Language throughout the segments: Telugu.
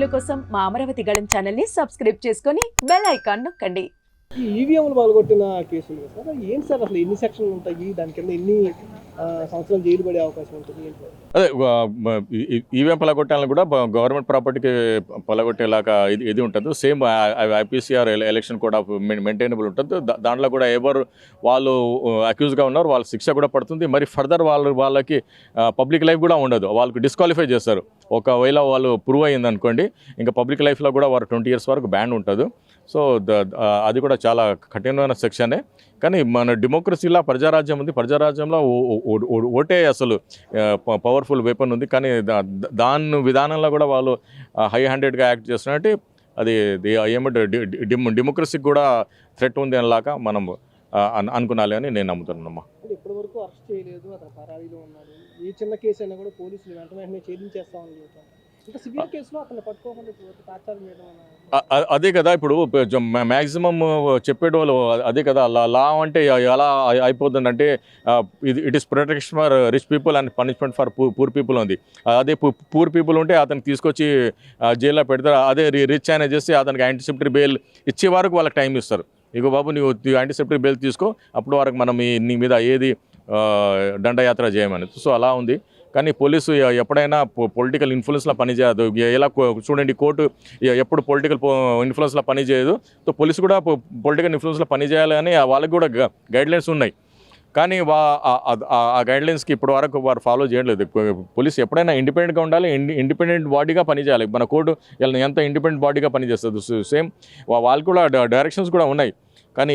వీడియోల కోసం మా అమరావతి గళం ఛానల్ని సబ్స్క్రైబ్ చేసుకొని బెల్ ఐకాన్ నొక్కండి. ఈ ఈవీఎంలు పాల్గొట్టిన కేసులు సార్? ఏంటి సార్ అసలు ఎన్ని సెక్షన్లు ఉంటాయి? దాని కింద ఎన్ని సంవత్సరాలు జైలు పడే అవకాశం ఉంటుంది? అదే ఈవీఎం పలగొట్టాలని కూడా గవర్నమెంట్ ప్రాపర్టీకి పలగొట్టేలాగా ఇది ఇది ఉంటుంది. సేమ్ ఐపీసీఆర్ ఎలక్షన్ కూడా మెయింటైనబుల్ ఉంటుంది. దాంట్లో కూడా ఎవరు వాళ్ళు అక్యూజ్గా ఉన్నారు వాళ్ళ శిక్ష కూడా పడుతుంది. మరి ఫర్దర్ వాళ్ళు వాళ్ళకి పబ్లిక్ లైఫ్ కూడా ఉండదు. వాళ్ళకి డిస్క్వాలిఫై చేస్తారు. ఒకవేళ వాళ్ళు ప్రూవ్ అయ్యింది అనుకోండి ఇంకా పబ్లిక్ లైఫ్లో కూడా వారు ట్వంటీ ఇయర్స్ వరకు బ్యాన్ ఉంటుంది. సో ద- అది కూడా చాలా కఠినమైన సెక్షనే కానీ మన డెమోక్రసీలో ప్రజారాజ్యం ఉంది. ప్రజారాజ్యంలో ఓటే అసలు పవర్ఫుల్ వెపన్ ఉంది. కానీ దా- దాని విధానంలో కూడా వాళ్ళు హై హ్యాండెడ్గా యాక్ట్ చేస్తున్నట్టు అది ది- ఏమంటే డెమోక్రసీకి కూడా థ్రెట్ ఉంది అనేలాగా మనం ఆ, అనుకునాలి అని నేను నమ్ముతున్నానమ్మా అంటే ఇప్పటి వరకు అరెస్ట్ చేయలేదు అతను పరారీలో ఉన్నాడు. ఏ చిన్న కేసు అయినా కూడా పోలీసులు వెంట వెంటనే ఛేదించేస్తామని చెబుతాం ఇంకా సివియర్ కేసులో అతను పట్టుకోకుండా ఇప్పుడు తాత్కారం చేయడం అన్న- అ- అ- అదే కదా ఇప్పుడు మ్యాక్సిమం చెప్పేటోళ్ళు అదే కదా లా లా అంటే ఎలా అయి- అయిపోతుందంటే ఇది it is protection for rich people and punishment for poor people ఉంది. అదే పూర్ పీపుల్ ఉంటే అతనికి తీసుకొచ్చి జైల్లో పెడతారు. అదే రిచ్ అయినా చేసి అతనికి యాంటీసెప్టరీ బెయిల్ ఇచ్చే వరకు వాళ్ళకి టైం ఇస్తారు. ఇక బాబు నువ్వు యాంటీసెప్టరీ బెయిల్ తీసుకో అప్పుడు వరకు మనం ఈ నీ మీద ఏది దండయాత్ర చేయమని. సో అలా ఉంది. కానీ పోలీసు ఎప్పుడైనా పొలిటికల్ ఇన్ఫ్లుయెన్స్లో పనిచేయదు ఎలా చూడండి కోర్టు ఎప్పుడు పొలిటికల్ ఇన్ఫ్లుయెన్స్లో పనిచేయదు సో పోలీసు కూడా పొలిటికల్ ఇన్ఫ్లుయెన్స్లో పనిచేయాలని వాళ్ళకి కూడా గైడ్లైన్స్ ఉన్నాయి. కానీ వా ఆ- ఆ- గైడ్లైన్స్కి ఇప్పటి వరకు వారు ఫాలో చేయట్లేదు. పోలీస్ ఎప్పుడైనా ఇండిపెండెంట్గా ఉండాలి ఇండి ఇండిపెండెంట్ బాడీగా పనిచేయాలి మన కోర్టు ఎంత ఇండిపెండెంట్ బాడీగా పనిచేస్తుంది సేమ్ వాళ్ళు కూడా డైరెక్షన్స్ కూడా ఉన్నాయి. కానీ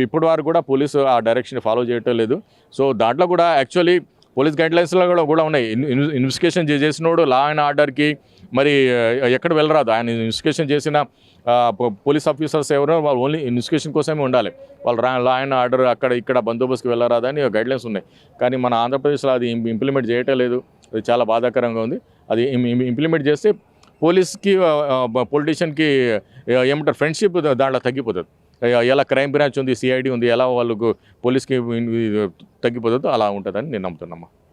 ఇప్పటి వరకు కూడా పోలీసు ఆ డైరెక్షన్ ఫాలో చేయటం లేదు. సో దాంట్లో కూడా యాక్చువల్లీ పోలీస్ గైడ్లైన్స్లో కూడా కూడా ఉన్నాయి. ఇన్వెస్టిగేషన్ చేసినోడు లా అండ్ ఆర్డర్కి మరి ఎక్కడ వెళ్ళరాదు. ఆయన ఇన్వెస్టిగేషన్ చేసిన పో- పోలీస్ ఆఫీసర్స్ ఎవరో వాళ్ళు ఓన్లీ ఇన్వెస్టిగేషన్ కోసమే ఉండాలి. వాళ్ళు రా లా అండ్ ఆర్డర్ అక్కడ ఇక్కడ బందోబస్తుకి వెళ్ళరాదని గైడ్లైన్స్ ఉన్నాయి. కానీ మన ఆంధ్రప్రదేశ్లో అది ఇంప్లిమెంట్ చేయటం లేదు. అది చాలా బాధాకరంగా ఉంది. అది ఇంప్లిమెంట్ చేస్తే పోలీస్కి పొలిటీషియన్కి ఏమంటారు ఫ్రెండ్షిప్ దాంట్లో తగ్గిపోతుంది. ఎలా క్రైమ్ బ్రాంచ్ ఉంది సిఐడి ఉంది ఎలా వాళ్ళకు పోలీస్కి తగ్గిపోతుందో అలా ఉంటుందని నేను నమ్ముతున్నామ్మా